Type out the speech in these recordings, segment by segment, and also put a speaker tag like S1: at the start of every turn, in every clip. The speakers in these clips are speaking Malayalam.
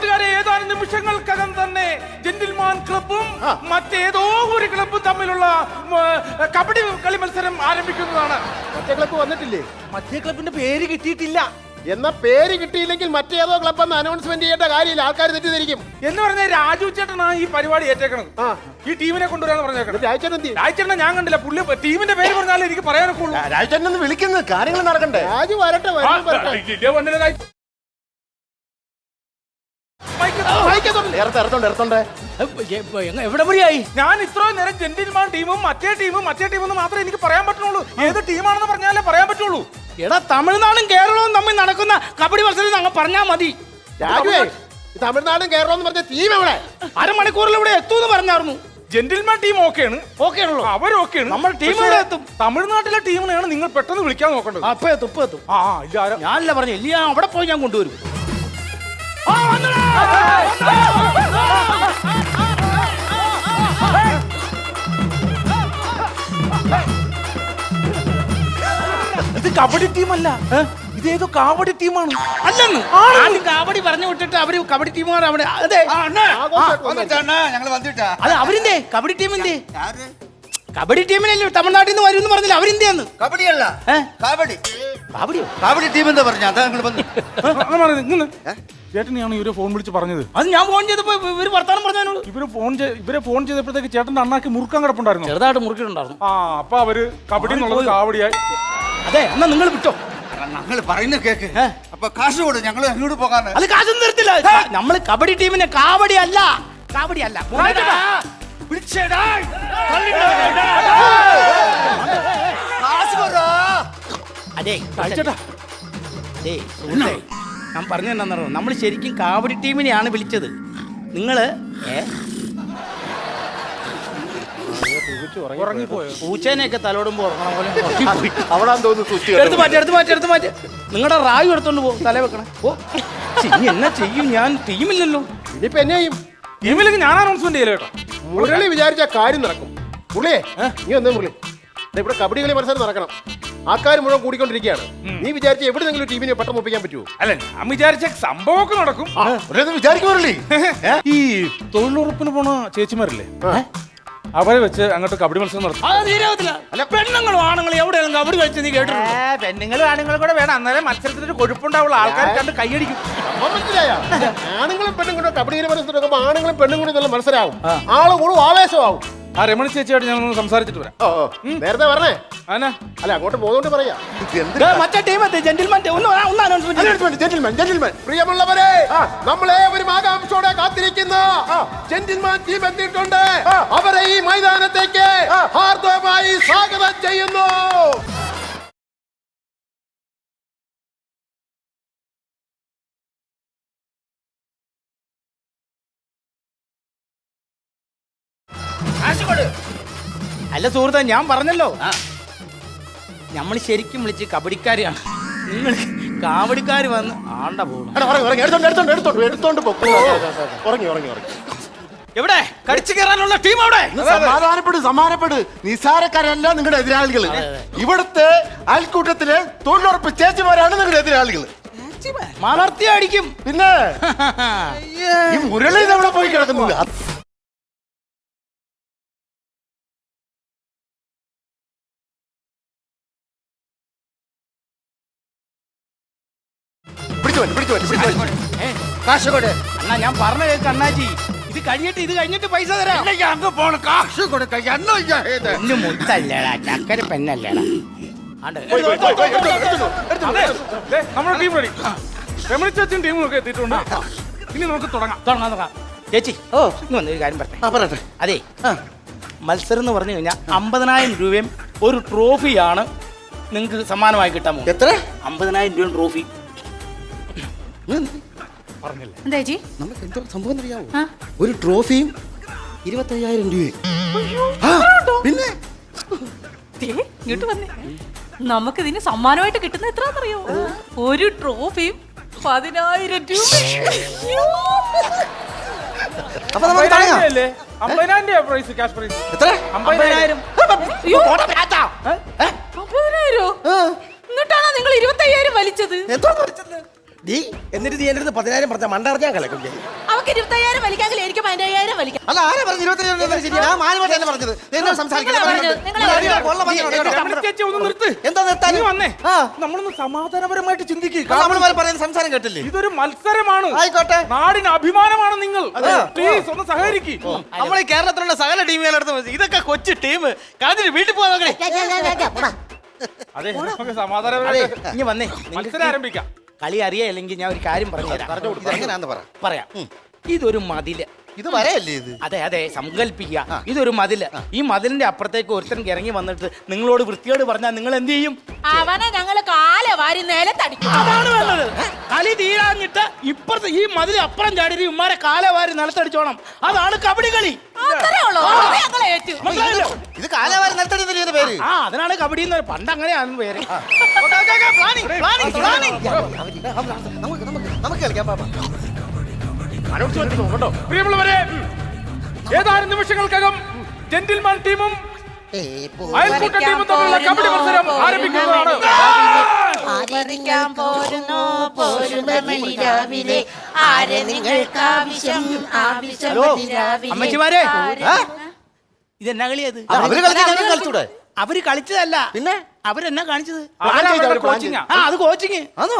S1: നാട്ടുകാരെ ഏതാനും നിമിഷങ്ങൾക്കകം തന്നെ ജെന്റിൽമാൻ ക്ലബും മറ്റേതോ ഒരു ക്ലബും തമ്മിലുള്ള കബഡി കളി മത്സരം ആരംഭിക്കുന്നതാണ്.
S2: മറ്റേ ക്ലബ് വന്നിട്ടില്ലേ?
S1: മറ്റേ ക്ലബിന്റെ പേര് കിട്ടിയിട്ടില്ല.
S2: എന്ന പേര് കിട്ടിയില്ലെങ്കിൽ മറ്റേതോ ക്ലബ് എന്ന് അനൗൺസ്മെന്റ് ചെയ്യേണ്ട കാര്യമില്ല. ആൾക്കാർ തെറ്റിദ്ധരിക്കും.
S1: എന്ന് പറഞ്ഞ രാജു ചേട്ടനാണ് ഈ പരിപാടി ഏറ്റേക്കണത്. ഈ ടീമിനെ കൊണ്ടുവരാന്ന് പറഞ്ഞേക്കണം
S2: രാജചേട്ടൻ എന്തി
S1: രാജേട്ടനെ ഞാൻ കണ്ടില്ല. പുള്ളി ടീമിന്റെ പേര് പറഞ്ഞാലേ എനിക്ക് പറയാനൊക്കെ ഉള്ളൂ.
S3: രാജേട്ടൻ ഒന്ന് വിളിക്കുന്നത് കാര്യങ്ങൾ നടക്കണ്ടേ?
S2: രാജു വരട്ടെ വരട്ടെ,
S4: എവിടെ വഴിയായി
S1: ഞാൻ ഇത്രയും നേരം ജെന്റിൽമാൻ ടീമും മറ്റേ ടീമും മറ്റേ ടീമും മാത്രമേ എനിക്ക് പറയാൻ പറ്റുള്ളൂ ഏത് ടീമാണെന്ന് പറഞ്ഞാലേ പറയാൻ പറ്റുള്ളൂ.
S4: എടാ തമിഴ്നാടും കേരളവും തമ്മിൽ നടക്കുന്ന കബഡി മത്സരം അങ്ങ് പറഞ്ഞാ മതി.
S2: തമിഴ്നാടും കേരളവും എന്ന് പറഞ്ഞ ടീം എവിടെ?
S4: അരമണിക്കൂറിൽ ഇവിടെ എത്തൂന്ന് പറഞ്ഞായിരുന്നു.
S1: ജെന്റിൽമാൻ ടീം ഓക്കെയാണ്.
S4: ഓക്കെ ആണല്ലോ
S1: അവർ ഓക്കെയാണ്
S4: നമ്മുടെ ടീം ഇവിടെ എത്തും.
S1: തമിഴ്നാട്ടിലെ ടീമിനെയാണ് നിങ്ങൾ പെട്ടെന്ന് വിളിക്കാൻ നോക്കേണ്ടത്.
S4: അപ്പൊ എത്തും ഇപ്പൊ എത്തും.
S1: ആ ഇല്ല?
S4: ഞാനല്ല പറഞ്ഞു ഇല്ല അവിടെ പോയി ഞാൻ കൊണ്ടുവരും.
S1: ഇത് കബഡി ടീമല്ല. ഇതേതോ കാവടി ടീമാണ്.
S4: അല്ലെന്ന്. ആദ്യം കാവടി പറഞ്ഞു വിട്ടിട്ട് അവർ കബഡി ടീമുകാർ അവിടെ അതെ.
S5: ഞങ്ങൾ വന്നിട്ടാ
S4: അത് അവരിന്റെ കബഡി ടീമിന്റെ കബഡി ടീമിനല്ലേ തമിഴ്നാട്ടിൽ നിന്ന് വരും പറഞ്ഞില്ല അവരിന്ത്യാന്ന്
S5: കബഡിയല്ല? കബഡി.
S4: കബഡിയോ
S5: കബഡി ടീം എന്താ പറഞ്ഞ അതാ ഞങ്ങൾ വന്നു
S1: ചേട്ടനെയാണ് ഇവർ ഫോൺ വിളിച്ച് പറഞ്ഞത്
S4: അത് ഞാൻ ഫോൺ ചെയ്തപ്പോ ഇവർ വർത്താനം പറഞ്ഞതിനോട്
S1: ഇവർ ഫോൺ ഇവരെ ഫോൺ ചെയ്തപ്പോഴത്തേക്ക് ചേട്ടന്റെ അണ്ണാക്ക് മുറുക്കാൻ കിടപ്പുണ്ടായിരുന്നു
S4: ചെറുതായിട്ട് മുറുക്കിയിട്ടുണ്ടായിരുന്നു
S1: ആ അപ്പൊ അവർ കബഡി എന്നുള്ളത് കാവടിയായി
S4: അതെ എന്നാ നിങ്ങൾ വിട്ടോ
S5: ഞങ്ങൾ പറയുന്ന കേക്ക്
S4: ഏ?
S5: അപ്പൊ കാശ് കൊടു ഞങ്ങൾ അങ്ങോട്ട് പോകാൻ
S4: അത് നമ്മൾ കബഡി ടീമിനെ കാവടി അല്ല കാവടി അല്ല അതെ ദേ, സുഹൃത്തേ, ഞാൻ പറഞ്ഞു തന്നോ നമ്മൾ ശരിക്കും കാവടി ടീമിനെയാണ് വിളിച്ചത്.
S1: ഉറങ്ങിപ്പോയോ?
S4: പൂച്ചേനെയൊക്കെ തലോടുമ്പോ ഉറങ്ങണ പോലെ
S3: തോന്നുന്നു
S4: എടുത്ത് മാറ്റി എടുത്ത് മാറ്റി എടുത്ത് മാറ്റി. നിങ്ങളുടെ റായു എടുത്തോണ്ട് പോകും തല വെക്കണം. ഓ ഇനി എന്നാ ചെയ്യും? ഞാൻ ടീമില്ലല്ലോ.
S2: ഇനിയിപ്പോ എന്നെ ചെയ്യും?
S1: ടീമിലേക്ക് ഞാൻ അനൗൺസ്മെന്റ് ചെയ്യലോ കേട്ടോ
S2: മുരളി വിചാരിച്ച കാര്യം നടക്കും. മുരളിയെ നീ ഒന്നേ മുരളി. ദേ ഇവിടെ കബഡി കളി മത്സരം നടക്കണം. ആൾക്കാർ മുഴുവൻ കൂടിക്കൊണ്ടിരിക്കുകയാണ്. നീ വിചാരിച്ച എവിടെന്നെങ്കിലും ടീമിനെ പെട്ടെന്ന് ഒപ്പിക്കാൻ പറ്റുമോ
S1: അല്ല ഞാൻ വിചാരിച്ച സംഭവമൊക്കെ നടക്കും.
S3: ഒരേന്ന് വിചാരിക്കുമല്ലേ
S1: ഈ തൊഴിലുറപ്പിന് പോണ ചേച്ചിമാരില്ലേ? അവരെ വെച്ച് അങ്ങോട്ട് കബഡി മത്സരം നടത്തും.
S4: അല്ല. പെണ്ണുങ്ങളും ആണുങ്ങളും എവിടെയാണ് കബഡി കളിച്ച് നീ കേട്ടിട്ടുണ്ടോ?
S1: പെണ്ണുങ്ങളും ആണുങ്ങളും കൂടെ വേണം. അന്നേരം മത്സരത്തിന് ഒരു കൊഴുപ്പുണ്ടാവുള്ള ആൾക്കാർ കണ്ട് കൈയടിക്കും.
S2: മനസ്സിലായോ? ആണുങ്ങളും പെണ്ണും കൂടെ കബഡി മത്സരം ആണുങ്ങളും പെണ്ണും കൂടി നല്ല മത്സരമാവും ആൾ കൂടും ആവേശമാവും.
S1: ആ രമണി ചേച്ചിയായിട്ട് ഞാൻ സംസാരിച്ചിട്ട് വരാം.
S2: ഓ ഓ. നേരത്തെ പറഞ്ഞേ?
S1: ആനാ.
S2: അല്ല അങ്ങോട്ട് പോകുന്നോണ്ട് പറയാ.
S4: ദേ, മറ്റേ ടീം ജെന്റിൽമാൻ ഒന്ന് ഒന്ന് അനൗൺസ്മെന്റ്
S2: ജെന്റിൽമാൻ ജെന്റിൽമാൻ പ്രിയമുള്ളവരെ നമ്മളെ ഒരു ആകാംക്ഷയോടെ കാത്തിരിക്കുന്ന. ജെന്റിൽമാൻ ടീം എത്തിയിട്ടുണ്ട്. അവരെ ഈ മൈതാനത്തേക്ക് ഹാർദവമായി സ്വാഗതം ചെയ്യുന്നു.
S4: അല്ല സുഹൃത്തെ ഞാൻ പറഞ്ഞല്ലോ. നമ്മൾ ശരിക്കും വിളിച്ച് കബഡിക്കാരെയാണ്. നിങ്ങൾ കാവടിക്കാർ വന്ന് ആണ്ട പോകണം എവിടെ? കടിച്ചു കയറാനുള്ള ടീം അവിടെ.
S3: സമാധാനപ്പെട് സമാധാനപ്പെട്. നിസാരക്കാരല്ല നിങ്ങളുടെ എതിരാളികൾ ഇവിടുത്തെ അയൽക്കൂട്ടത്തിലെ തൊഴിലുറപ്പ് ചേച്ചിമാരാണ് നിങ്ങളുടെ എതിരാളികൾ
S4: മലർത്തി അടിക്കും
S3: പിന്നെ? ഈ മുരളി എവിടെ പോയി കിടക്കുന്നില്ല.
S5: കാശ് കൊടു
S4: അണ്ണാ ഞാൻ പറഞ്ഞ അണ്ണാജി. ഇത് കഴിഞ്ഞിട്ട് ഇത് കഴിഞ്ഞിട്ട് പൈസ തരാം.
S5: അങ്ങ് പോണ കാശ് കൊടുക്ക
S4: മുത്തല്ലേടാ ചക്കര പെണ്ണല്ലേടാ.
S1: നമ്മുടെ ടീം റെഡി രമണി ചേച്ചിയും ടീമും ഒക്കെ എത്തിയിട്ടുണ്ട്. ഇനി നമുക്ക് തുടങ്ങാം.
S4: തുടങ്ങാം തുടങ്ങാം. ചേച്ചി ഓ. ഇന്ന് വന്നൊരു കാര്യം
S3: പറയട്ടെ.
S4: അതെ മത്സരം എന്ന് പറഞ്ഞു കഴിഞ്ഞാൽ അമ്പതിനായിരം രൂപയും ഒരു ട്രോഫിയാണ് നിങ്ങൾക്ക് സമ്മാനമായി കിട്ടാൻ
S3: എത്ര?
S4: അമ്പതിനായിരം രൂപ ട്രോഫി
S6: എന്താ ചേച്ചി?
S3: നമുക്ക് എന്തോ സംഭവം അറിയാമോ
S6: ആ?
S3: ഒരു ട്രോഫിയും ഇരുപത്തയ്യായിരം രൂപയും. ആ, പിന്നെ?
S6: ദേ, ഇങ്ങോട്ട് വന്നേ. നമുക്കിതിന് സമ്മാനമായിട്ട് കിട്ടുന്ന എത്രയാണെന്നറിയോ? ഒരു ട്രോഫിയും പതിനായിരം രൂപ
S3: അപ്പൊ നമുക്ക് തുടങ്ങാം
S1: അല്ലേ? അമ്പതിനായിരം രൂപ പ്രൈസ് ക്യാഷ് പ്രൈസ്
S3: എത്ര?
S1: അമ്പതിനായിരം.
S6: അയ്യോ, അമ്പതിനായിരോ? എന്നിട്ടാണോ നിങ്ങൾ ഇരുപത്തയ്യായിരം വലിച്ചത്?
S3: എന്തോ?
S7: ഡീ എന്നിട്ട് നീ എന്റെ അടുത്ത് പതിനായിരം പറഞ്ഞ മണ്ടറിഞ്ഞാൻ കളക്കും ഞാൻ.
S6: അവക്ക് ഇരുപത്തയ്യായിരം വലിക്കാമെങ്കിൽ എനിക്ക് പതിനയ്യായിരം വലിക്കാം.
S7: അല്ല ആരാ പറഞ്ഞു ശരി ഞാൻ മാനുമായിട്ടല്ല പറഞ്ഞത്. നീ എന്നോട് സംസാരിക്കല്ലേ
S6: നിങ്ങളാ പറഞ്ഞത്, നിങ്ങളാ പറഞ്ഞത്.
S7: കൊള്ള കേട്ടോ.
S1: ചേച്ചി ഒന്ന് നിർത്ത്.
S7: എന്താ നിർത്താൻ?
S1: നീ വന്നേ.
S7: ആ.
S1: നമ്മളൊന്ന് സമാധാനപരമായിട്ട് ചിന്തിക്കുക
S7: നമ്മൾ പറയുന്ന സംസാരം കേട്ടില്ലേ?
S1: ഇതൊരു മത്സരമാണ്.
S7: ആയിക്കോട്ടെ.
S1: നാടിന് അഭിമാനമാണ് നിങ്ങൾ. പ്ലീസ് ഒന്ന് സഹകരിക്കും.
S4: നമ്മൾ ഈ കേരളത്തിലുള്ള സകല ടീമുകളെടുത്ത് ഇതൊക്കെ കൊച്ചു ടീം. കളഞ്ഞിട്ട് വീട്ടിൽ പോകാൻ നോക്കണേ.
S1: അതെ. നമുക്ക് സമാധാനപരമായിട്ട്
S4: ഇനി വന്നേ.
S1: മത്സരം ആരംഭിക്കാം.
S4: കളി അറിയാല്ലെങ്കിൽ ഞാൻ ഒരു കാര്യം പറഞ്ഞുതരാം.
S7: എങ്ങനെയാന്ന് പറ.
S4: പറയാം. ഇതൊരു മതിൽ.
S7: ഇത് വരയല്ലേ ഇത്?
S4: അതെ അതെ സങ്കല്പിക്കുക. ഇതൊരു മതിൽ. ഈ മതിലിന്റെ അപ്പുറത്തേക്ക് ഒരുത്തൻ ഇറങ്ങി വന്നിട്ട് നിങ്ങളോട് വൃത്തിയോട് പറഞ്ഞാൽ നിങ്ങൾ എന്ത് ചെയ്യും?
S6: അവനെ ഞങ്ങൾ കാല വാരി നിലത്തടിക്കും.
S4: അതാണ് വേണ്ടത്. കളി തീരാഞ്ഞിട്ട് ഇപ്പുറത്ത് ഈ മതിൽ അപ്പുറം ചാടി ഉമ്മാരെ കാലവാരി നിലത്തടിച്ചോണം. അതാണ് കബഡി കളി?
S7: ഇത് കാലവാരി ഇതിന്റെ പേര്?
S4: ആ അതിനാണ് കബഡി എന്ന് പറയുന്നത്. പണ്ട് അങ്ങനെയാണ് പേര്.
S7: നമുക്ക് നമുക്ക് കളിക്കാം പാപ്പ.
S1: പ്രിയമുള്ളവരെ ഏതാനും നിമിഷങ്ങൾക്കകം ജെന്റിൽമാൻ ടീമും അയൽക്കൂട്ട ടീമും തമ്മിലുള്ള കബഡി മത്സരം ആരംഭിക്കുന്നതാണ്.
S6: ആദരിക്കാൻ പോരുന്നു പോരുന്നമണി രാവിലെ? ആരെ നിങ്ങൾക്ക് ആവശ്യം? ആവശ്യം
S4: ഹലോ
S6: രാവിലെ.
S4: അമ്മച്ചിമാരെ? ഇതെന്നാ കളിയത് അവർ കളിച്ചതല്ല.
S7: പിന്നെ?
S4: അവരെന്നാ കാണിച്ചത്? ആ അത് കോച്ചിങ്
S7: ആണോ?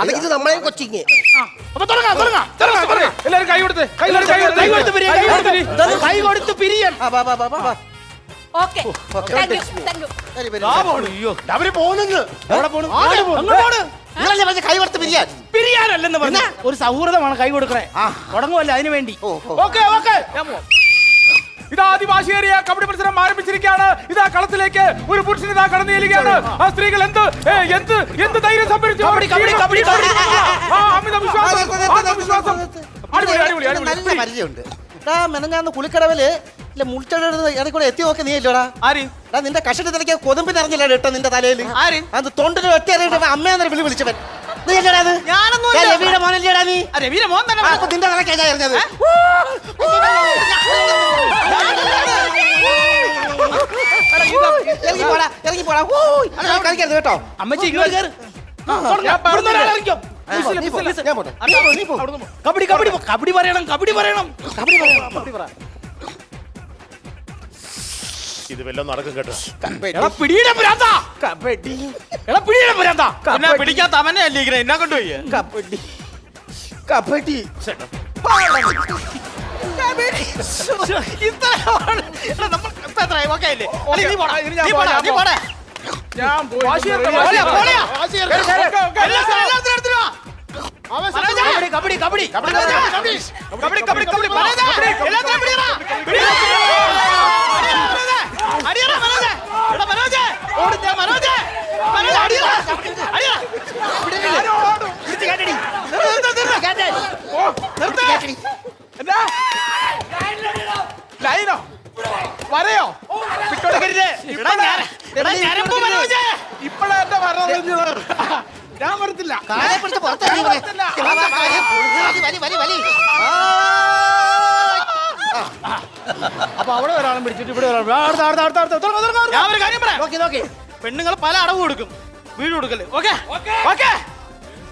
S7: അത് നമ്മളെ കൊച്ചിങ്
S1: കൈ കൊടുത്ത് കൈ
S4: പിരിയാൻ. കൈ കൊടുത്ത്
S7: പറഞ്ഞ
S4: ഒരു സൗഹൃദമാണ് കൈ കൊടുക്കണേ. തുടങ്ങുമല്ലോ അതിനു വേണ്ടി
S1: ഓക്കെ ഓക്കെ. ഇതാ ആദിവാസിയേറിയ കബഡി മത്സരം ആരംഭിച്ചിരിക്കുകയാണ് ഇതാ കളത്തിലേക്ക് ഒരു പുരുഷൻ ഇതാ കടന്നു ചെല്ലുകയാണ് ആ സ്ത്രീകൾ എന്ത് എന്ത് എന്ത് ധൈര്യം സംഭരിച്ചു അമിത വിശ്വാസം അടിപൊളി അടിപൊളി
S7: നല്ല
S1: അടിപൊളി
S7: പരിചയമുണ്ട് എടാ മെനഞ്ഞാന്ന് കുളിക്കടവിൽ ഇല്ല കൂടെ എത്തി നോക്കി നീ ഇല്ലടാ
S4: ആര്
S7: എടാ നിന്റെ കഷണ്ടി തലയ്ക്ക് കൊതുമ്പിന് ഇട്ടോ നിന്റെ തലയിൽ
S4: ആര്?
S7: അത് തൊണ്ടിന് ഒറ്റ അമ്മയെന്നൊരു വിളി വിളിച്ചവൻ നീ അല്ലടാ അത്
S4: ഞാനൊന്നും
S7: മോനല്ലേടാ നീ
S4: രവീര മോൻ തന്നെ
S7: നിന്റെ തലക്കേജാ എറിഞ്ഞത് പോടാ പോടാ കേട്ടോ
S4: അമ്മച്ചി കബഡി കബഡി കബഡി പറയണം കബഡി പറയണം കബഡി പറയണം കബഡി പറ ഇത് നടക്കും കേട്ടോ അല്ലേ ഇങ്ങനെ എന്നാ കൊണ്ടുപോയി
S7: കബഡി കബഡി
S1: ഞാൻ പോയി.
S4: കബഡി കബഡി കബഡി. മനോജ് മനോജ് അടിയറ അടിയറ അടിയറ.
S1: എന്താ ലൈനോ വരയോ ഇപ്പഴാ എന്റെ മരണം കഴിഞ്ഞത് ഞാൻ വരത്തില്ല
S4: അപ്പൊ അവിടെ ഒരാളും പിടിച്ചിട്ട് ഇവിടെ ഒരാളും പെണ്ണുങ്ങൾ പല അടവ് കൊടുക്കും വീട് കൊടുക്കൽ ഓക്കെ ഓക്കെ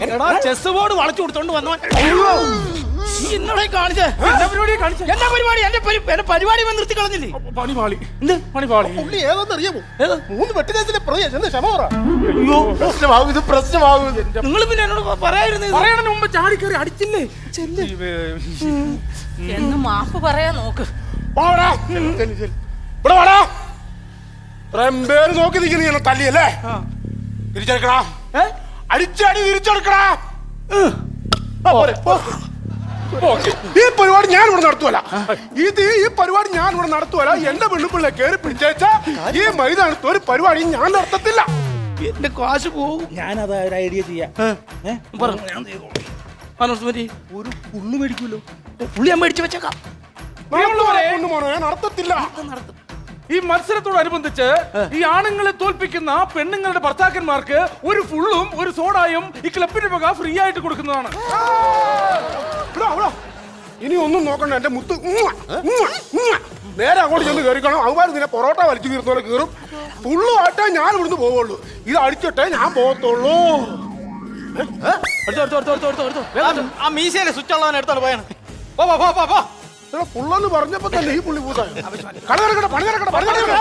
S4: എടാ ചെസ് ബോർഡ് വളച്ചു കൊടുത്തോണ്ട് വന്നവൻ. കാണിച്ചേ.
S1: എന്താ പരിപാടി കാണിച്ചേ?
S4: പരിപാടി? എന്റെ പരി- എന്റെ പരിപാടി ഇവൻ നിർത്തി കളഞ്ഞില്ലേ
S1: എന്ത്?
S2: പുള്ളി മൂന്ന് വെട്ടിദേശത്തിന്റെ പ്രതി എന്ന് ക്ഷമ പറ.
S3: അയ്യോ. പ്രശ്നമാകും ഇത് പ്രശ്നമാകും. ഇത്.
S4: നിങ്ങൾ പിന്നെ എന്നോട് പ- പറയായിരുന്നു ഇത്.
S1: പറയണതിന് മുമ്പ് ചാടി കയറി അടിച്ചില്ലേ?
S6: എന്ന് മാപ്പ് പറയാൻ നോക്ക്.
S2: ഇവിടെ വാടാ. ഇത്രയും പേര് നോക്കി നിൽക്കുന്ന തല്ലിയല്ലേ? തിരിച്ചെടുക്കടാ അടിച്ചടി തിരിച്ചെടുക്കടാ ആ, പോരെ, പോ. ഈ പരിപാടി ഞാൻ ഇവിടെ നടത്തുവല്ല. ഇത് ഈ പരിപാടി ഞാൻ ഇവിടെ നടത്തുവല്ല. എന്റെ പെണ്ണുപിള്ള കേറി പിടിച്ചേച്ച ഈ മൈതാനത്ത് ഒരു പരിപാടി ഞാൻ നടത്തത്തില്ല.
S4: എന്റെ കാശ് പോകും. ഞാനത് ഒരു ഐഡിയ ചെയ്യാം. ഒരു പുള്ളു മേടിക്കുമല്ലോ. പുള്ളി ഞാൻ മേടിച്ചു വെച്ചേക്കാം.
S2: നടത്തത്തില്ല. നടത്തും.
S1: ഈ മത്സരത്തോടനുബന്ധിച്ച് ഈ ആണുങ്ങളെ തോൽപ്പിക്കുന്ന പെണ്ണുങ്ങളുടെ ഭർത്താക്കന്മാർക്ക് ഒരു ഫുള്ളും ഒരു സോഡായും ഈ ക്ലബിന്റെ വക ഫ്രീ ആയിട്ട് കൊടുക്കുന്നതാണ്.
S2: ഇനി ഒന്നും നോക്കണ്ട എന്റെ മുത്ത്. നേരെ അങ്ങോട്ട് ചെന്ന് കയറിക്കണം അവന്മാർ നിന്നെ പൊറോട്ട വലിച്ചു കീർത്തോലെ കീറും. ഫുള്ളുമായിട്ടേ ഞാൻ ഇവിടുന്ന് പോവുള്ളൂ. ഇത് അടിച്ചിട്ടേ ഞാൻ പോകത്തുള്ളൂ.
S4: ആ മീശയിലെ സ്വിച്ച് ഉള്ളവൻ എടുത്തോണ്ട് പോയാണ്. പോ പോ, പോ പോ പോ
S2: ഇവിടെ ഫുള്ളെന്ന് പറഞ്ഞപ്പോ തന്നെ ഈ പുള്ളി പൂതായി കട കിടക്കട്ടെ പണി കിടക്കട്ടെ പണി കിടക്കട്ടെ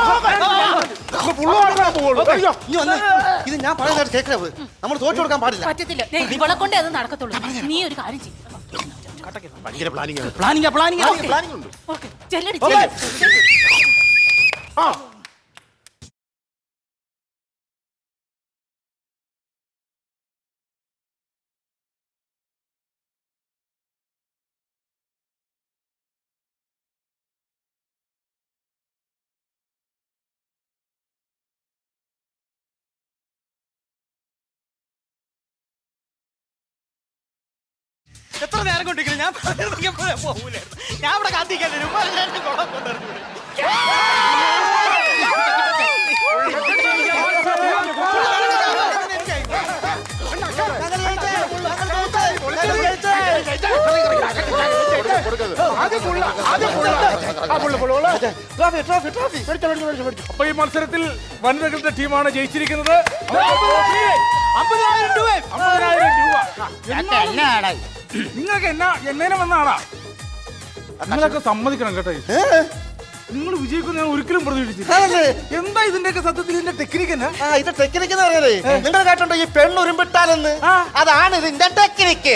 S2: ഫുള്ളുമായിട്ടേ പോവുള്ളൂ അയ്യോ.
S7: ഇനി വന്ന് ഇത് ഞാൻ പറയുന്നത് കേൾക്കണത് നമ്മൾ തോറ്റു കൊടുക്കാൻ പാടില്ല.
S6: പറ്റത്തില്ല. ഇവളെ കൊണ്ടേ അത് നടക്കത്തുള്ളൂ. നീ ഒരു കാര്യം ചെയ്യും.
S2: ഭയങ്കര പ്ലാനിങ് ആണ്.
S4: പ്ലാനിങ്ങാ പ്ലാനിങ്ങാ
S3: പ്ലാനിംഗ് ഉണ്ട്.
S6: ചെല്ലടി. ചെല്ലടി.
S2: ആ.
S4: എത്ര നേരം കൊണ്ടിരിക്കുന്നു ഞാൻ പോകൂലായിരുന്നു. ഞാൻ ഇവിടെ
S2: മേടിച്ചോ
S1: അപ്പൊ ഈ മത്സരത്തിൽ വനിതകളുടെ ടീമാണ് ജയിച്ചിരിക്കുന്നത്.
S4: അമ്പതിനായിരം രൂപ.
S1: അമ്പതിനായിരം രൂപ. നിങ്ങൾക്ക് എന്നാ എന്നേനെ വന്നാണാ നിങ്ങളൊക്കെ സമ്മതിക്കണം കേട്ടോ നിങ്ങൾ വിജയിക്കുന്ന ഞാൻ ഒരിക്കലും പ്രതീക്ഷിച്ചില്ല
S7: ആണല്ലേ?
S1: എന്താ ഇതിന്റെയൊക്കെ സത്യത്തിൽ ഇതിന്റെ ടെക്നിക്ക് എന്നാ?
S7: ആ ഇത് ടെക്നിക്ക് എന്ന് പറയുന്നത് നിങ്ങൾ കേട്ടോ ഈ പെണ്ണ് ഉരുമ്പിട്ടാലെന്ന് അതാണ് ഇതിന്റെ ടെക്നിക്ക്